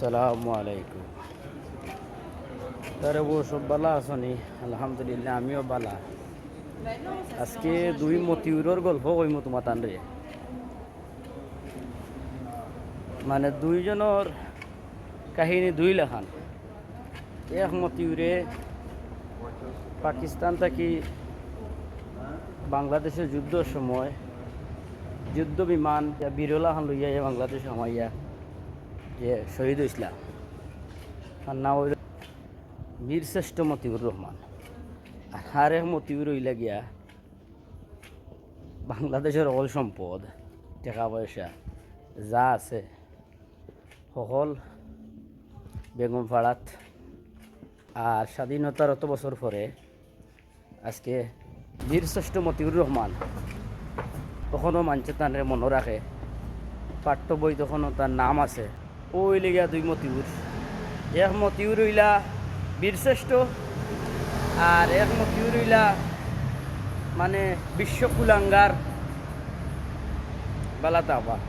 সালামু আলাইকুম। তারে ও সব বালা আসনি আলহামদুলিল্লাহ, আমিও বালা। আজকে দুই মতিউরের গল্প কইমু তোমার তান রে মানে দুইজনের কাহিনী দুই লেখান। এক মতিউরে পাকিস্তান থাকি বাংলাদেশের যুদ্ধের সময়, যুদ্ধ বিমান ইয়া বিরলাহান লইয়া ইয়া বাংলাদেশে আমাইয়া যে শহীদ হয়েছিলাম, তার নাম হইল বীর শ্রেষ্ঠ মতিউর রহমান। আর আরেক মতিউর হইলা গিয়া বাংলাদেশের অল সম্পদ, টাকা পয়সা যা আছে, সকল বেগম পাড়াত আর স্বাধীনতার অত বছর পরে আজকে বীর শ্রেষ্ঠ মতিউর রহমান তখনও মানছে তার মনে রাখে পাঠ্য বই তখনও তার নাম আছে। ওই লেগা দুই মতিউর। এক মতিউর হইলা বীরশ্রেষ্ঠ আর এক মতিউর হইলা মানে বিশ্ব কুলাঙ্গার বালাতা আবার